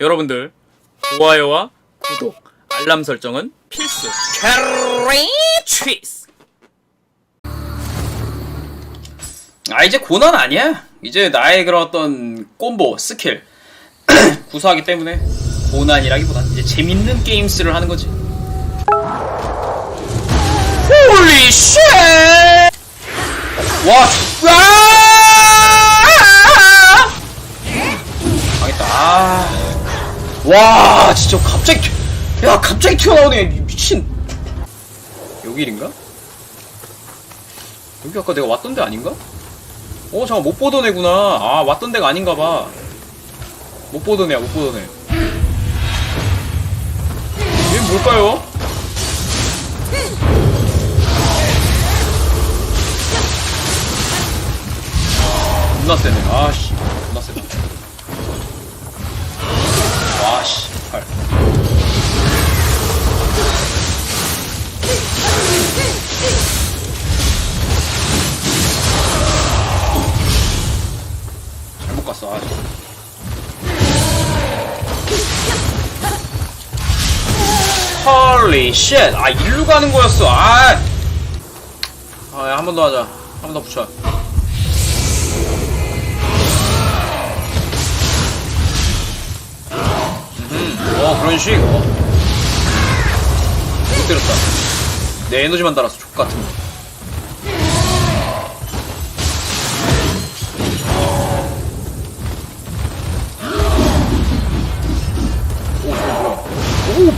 여러분들 좋아요와 구독, 알람 설정은 필수. 캐리 취스. 아 이제 고난 아니야. 이제 나의 그런 어떤 콤보 스킬 구사하기 때문에 고난이라기보다 이제 재밌는 게임스를 하는 거지. 홀리 쉣! 와, 와! 망했다. 아. 와, 진짜 갑자기, 튀- 야, 갑자기 튀어나오네. 미친. 여기 일인가? 여기 아까 내가 왔던 데 아닌가? 어, 잠깐 못 보던 애구나. 아, 왔던 데가 아닌가 봐. 못 보던 애야, 못 보던 애. 얘는 뭘까요? 존나 세네. 아씨, 갔어. 아. 헐리 쉣. 아, 일로 가는 거였어. 아. 아, 야, 한 번 더 하자. 한 번 더 붙여. 어 그런 식 어. 못 때렸다 내 에너지만 달아서 족같은 거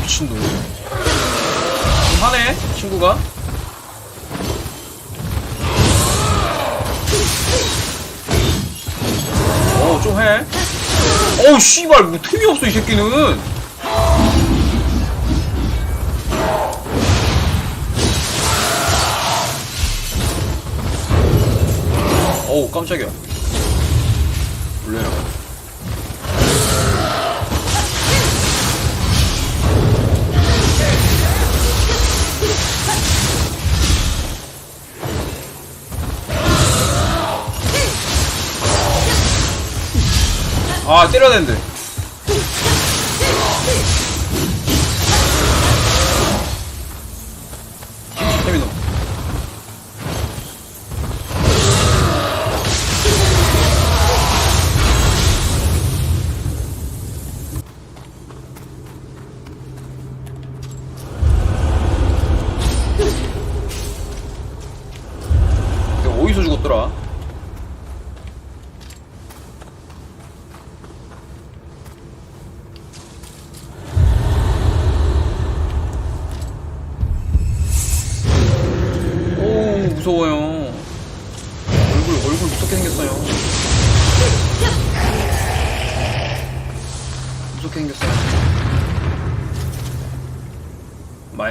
미친놈. 좀 하네, 친구가. 오, 좀 해. 어우, 씨발, 뭐 틈이 없어, 이 새끼는. 어우 깜짝이야 놀래라 아 때려야 되는데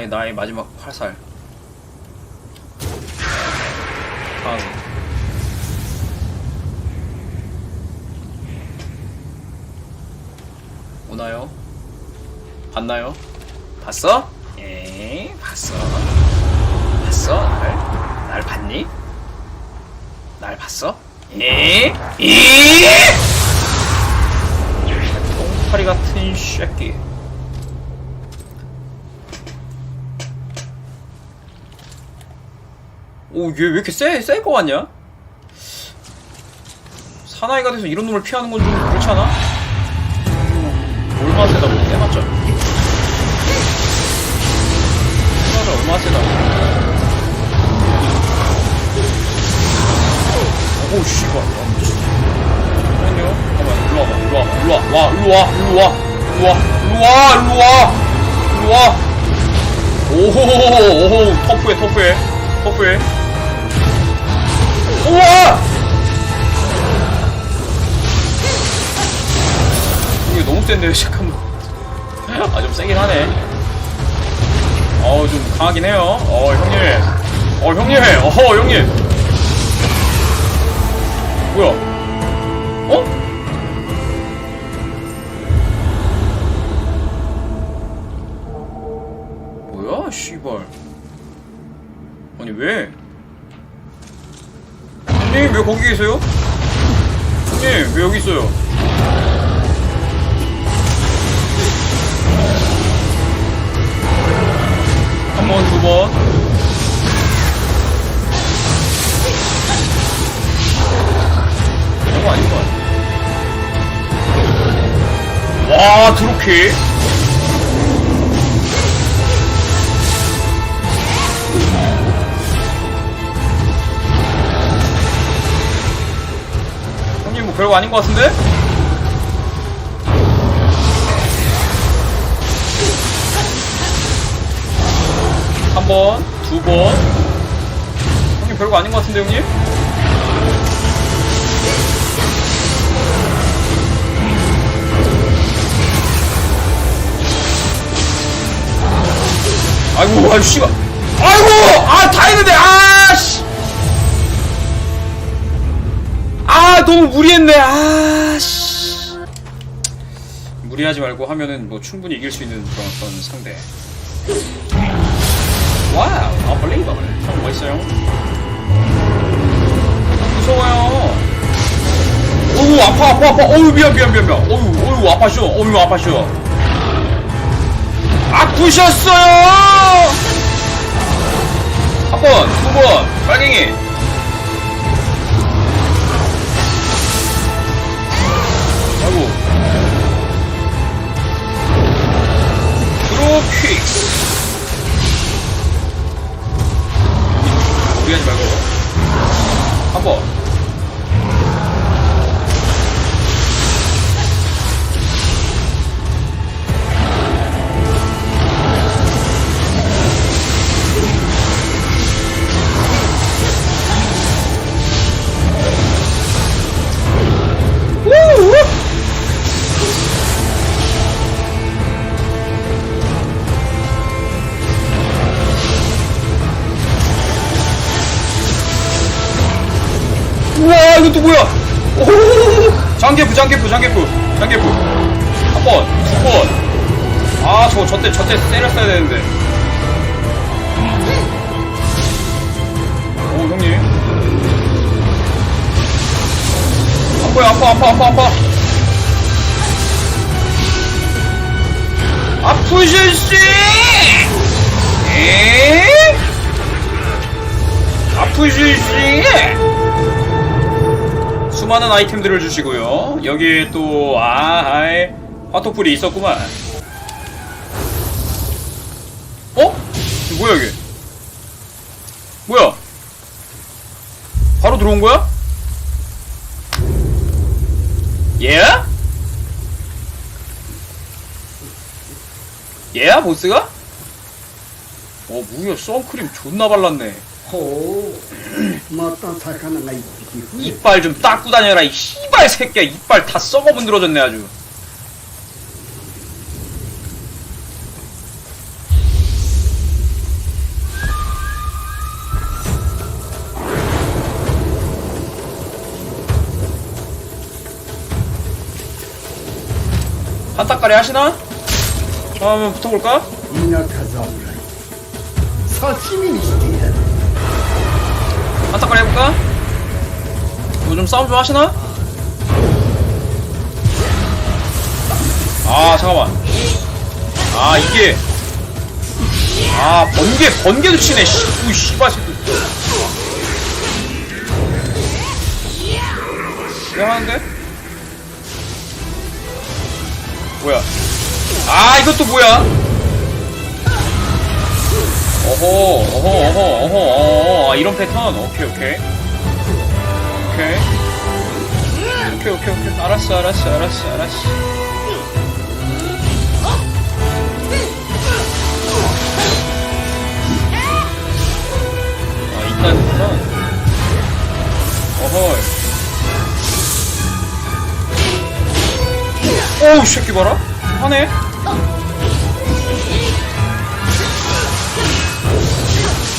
나의 마지막 활살. 다음. 오나요? 봤나요? 봤어? 예, 봤어. 봤어? 날? 날 봤니? 날 봤어? 예? 예? 똥파리 같은 새끼. 오, 얘 왜 이렇게 세, 셀거 같냐? 사나이가 돼서 이런 놈을 피하는 건 좀 그렇지 않아? 얼마나 세다, 뭐, 때맞죠? 사나이가 얼마나 세다. 오, 씨발. 잠깐만요. 잠깐만, 일로 와봐, 일로 와봐, 일로 와, 와, 일로 와, 일로 와, 일로 와, 일로 와, 일로 와, 일로 와. 오호호호, 오호, 터프해, 터프해, 터프해. 우와! 이게 너무 센데, 잠깐만. 아, 좀 세긴 하네. 어우, 좀 강하긴 해요. 어, 형님. 어, 형님. 어허, 형님. 뭐야? 어? 뭐야, 씨발. 아니, 왜? 형님 왜 거기 계세요? 형님 왜 여기 있어요? 한 번, 두 번. 이거 아닌 것 와, 드로킥. 형님 뭐 별거 아닌 것 같은데? 한 번, 두 번. 형님 별거 아닌 것 같은데 형님? 아이고, 아이고, 씨발. 아이고! 아, 다 했는데, 아, 씨! 아, 너무 무리했네, 아, 씨. 무리하지 말고 하면은 뭐 충분히 이길 수 있는 그런 어떤 상대. 와우, unbelievable. 형 멋있어요. 무서워요. 어우, 아파, 아파, 아파. 어우, 미안, 미안, 미안, 미안. 어우, 어우, 아파쇼. 어우, 아파쇼. 아프셨어요! 한 번, 두 번, 빨갱이. 킥. 무리하지 말고. 저거 저때 저때 때렸어야 되는데. 오 형님. 아파요 아파 아파 아파 아파. 아프실씨! 에? 아프실씨! 수많은 아이템들을 주시고요. 여기에 또 아하이 화토불이 있었구만. 뭐야 이게? 뭐야? 바로 들어온 거야? 얘야, 얘야, 보스가? 어 무려 선크림 존나 발랐네. 호, 맞다 사카나가 이빨 좀 닦고 다녀라 이 씨발 새끼야 이빨 다 썩어 문드러졌네 아주. 한타까리 하시나? 아, 한번 붙어볼까? 한타까리 해볼까? 요즘 싸움 좀 하시나? 아 잠깐만 아 이게 아 번개 번개도 치네 씨 우이 씨발 새끼 왜 하는데? 뭐야? 아 이것도 뭐야? 어허 어허 어허 어허 어허 아, 이런 패턴? 오케이 오케이. 오케이. 오케이 오케이 오케이. 알았어 알았어 알았어 알았어. 아 이딴 패턴 어허 오우 이 새끼 봐라 하네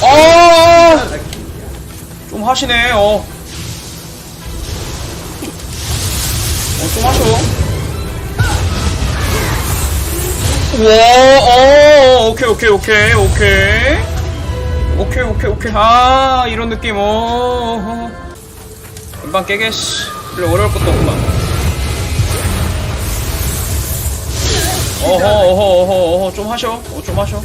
아, 좀 하시네, 어. 어, 좀 하셔. 와, 어, 오케이, 오케이, 오케이, 오케이. 오케이, 오케이, 오케이. 아, 이런 느낌, 어. 어. 금방 깨겠시. 별로 어려울 것도 없구만. 어허 아, 어허 어허 어허 좀 하셔. 어, 좀 하셔.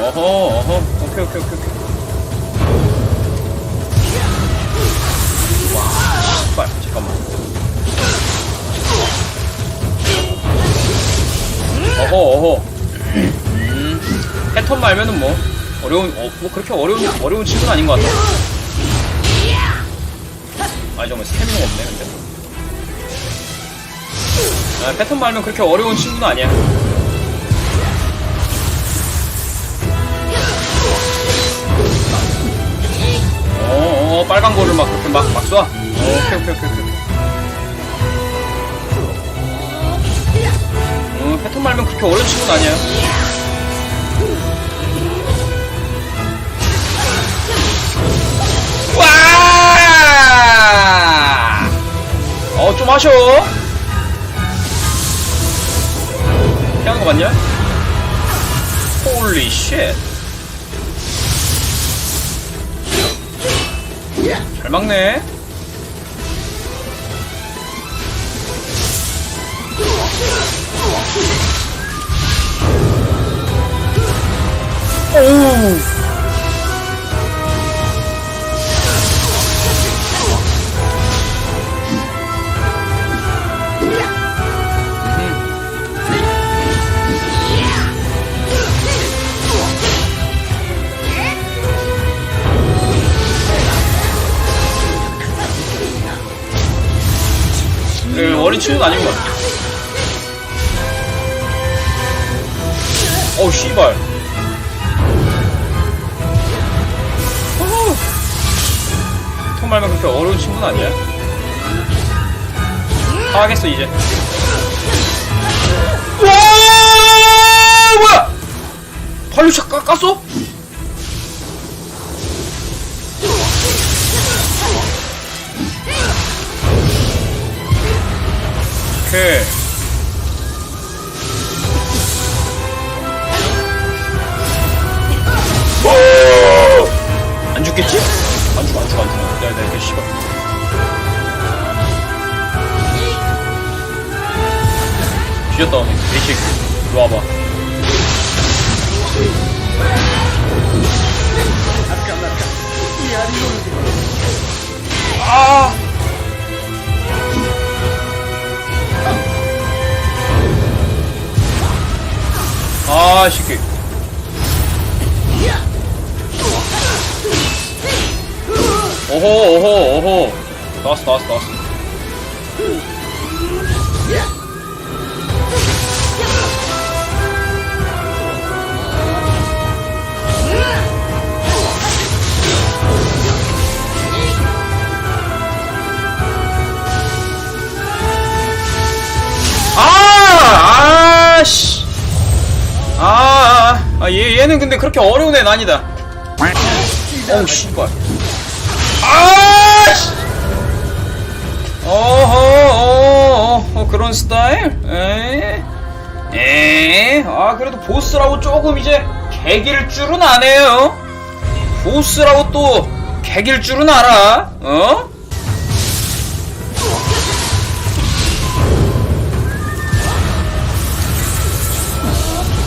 어허 어허. 오케이 오케이 오케이 와 빨 잠깐만. 어허 어허. 음, 패턴 말면은 뭐 어려운 어, 뭐 그렇게 어려운 어려운 친구는 아닌 것 같아. 아니, 정말 스태미너가 없네, 근데. 아, 패턴 말면 그렇게 어려운 친구는 아니야. 어, 어, 빨간 거를 막 그렇게 막, 막 쏴. 어, 오케이, 오케이, 오케이, 오케이. 어, 패턴 말면 그렇게 어려운 친구는 아니야. 하셔. 피하는 거 맞냐? 홀리 쉣. 잘 막네. 오 어린 친구는 아닌 것 같아. 어우, 씨발. 말면 그렇게 어려운 친구는 아니야. 다 하겠어, 이제. 와! 뭐야! 발류차 까, 깠어? 아, 새끼. 오호, 오호, 오호. 나왔어, 나왔어, 나왔어. 아, 아, 얘, 얘는 근데 그렇게 어려운 애는 아니다. 어우, 씨발. 아, 씨. 어허, 어, 어, 그런 스타일? 에? 에? 아, 그래도 보스라고 조금 이제 개길 줄은 아네요. 보스라고 또 개길 줄은 알아. 어?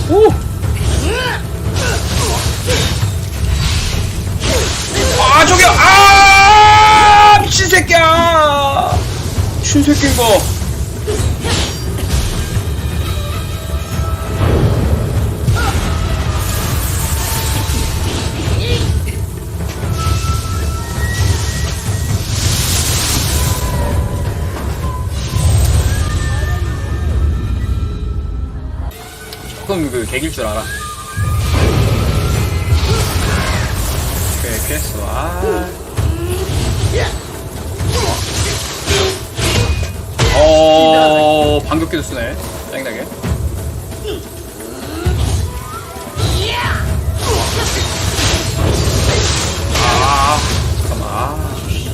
오! 새끼인가 조금 그 개길 줄 알아. 오케이 깼어. 아 어, 반격기도 쓰네. 짱나게. 아, 잠깐만. 아, 씨.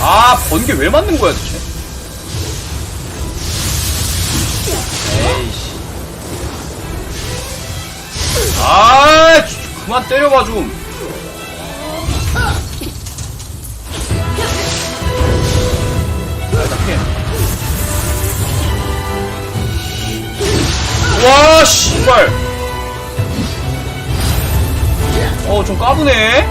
아, 번개 왜 맞는 거야, 도대체? 에이씨. 아, 그만 때려봐 좀. 와, 씨발. 어, 좀 까부네.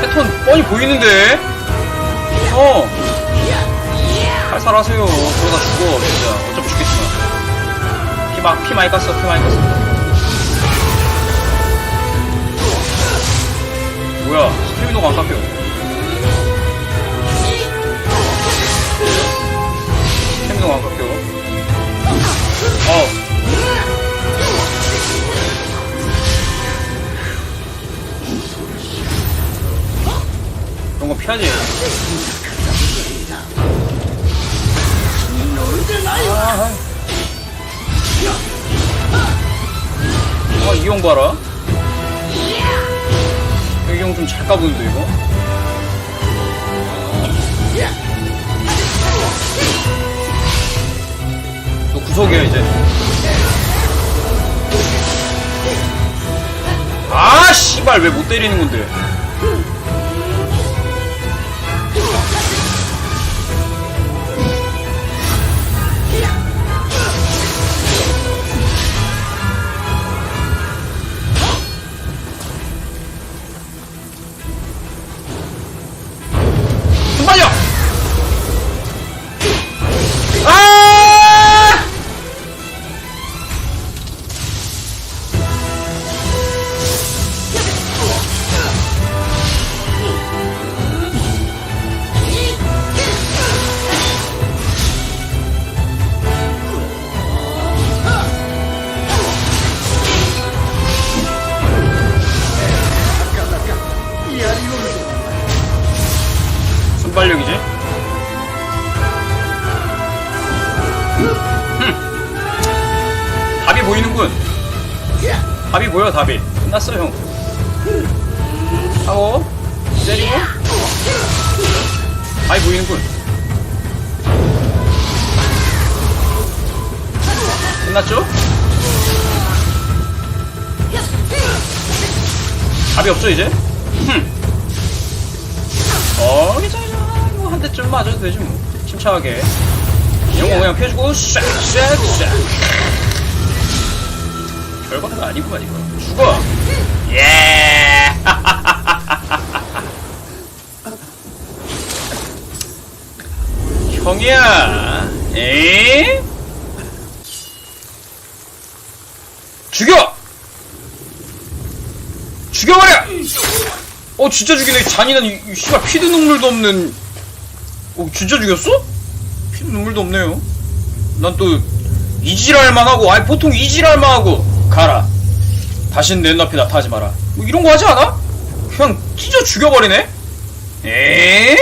패턴 뻔히 보이는데. 어. 살살하세요. 그러다 죽어, 진짜. 어차피 죽겠지. 막, 피 많이 깠어 피 많이 깠어. 뭐야 스태미노가 안 깎여. 스태미노가 안 깎여. 어. 그런 거 피하지. 아, 이형 봐라. 이형 좀잘 까부는데, 이거? 너 구석이야, 이제. 아, 씨발, 왜 못 때리는 건데? 보여, 답이. 끝났어, 형. 하고, 때리고. 답이 보이는군. 끝났죠? 답이 없죠, 이제? 흠. 어, 괜찮아. 이거 한 대쯤 맞아도 되지 뭐. 침착하게. 거 그냥 펴주고, 샥, 샥, 샥. 별거는 아니구만, 이거. 죽어! 예! 형이야, 에? 죽여! 죽여버려! 어 진짜 죽이네 잔인한 이, 이 씨발 피도 눈물도 없는 어 진짜 죽였어? 피도 눈물도 없네요 난 또 이질할만 하고 아니 보통 이질할만 하고 가라 다신 내 눈앞에 나타나지 마라 뭐 이런 거 하지 않아? 그냥 찢어 죽여버리네 에?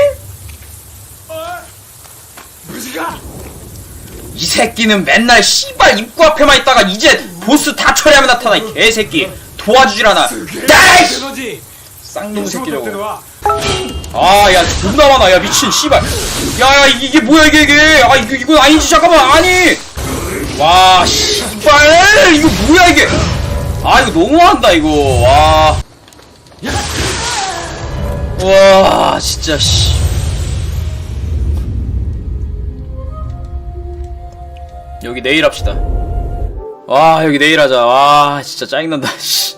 이 새끼는 맨날 씨발 입구 앞에만 있다가 이제 보스 다 처리하면 나타나 이 개새끼 도와주질 않아 야이씨 쌍놈 새끼라고 아, 야, 존나 많아. 야, 미친, 씨발. 야, 야, 이게, 이게 뭐야, 이게, 이게. 아, 이거, 이건 아니지, 잠깐만. 아니. 와, 씨발. 이거 뭐야, 이게. 아, 이거 너무한다, 이거. 와. 와, 진짜, 씨. 여기 내일 합시다. 와, 여기 내일 하자. 와, 진짜 짜증난다, 씨.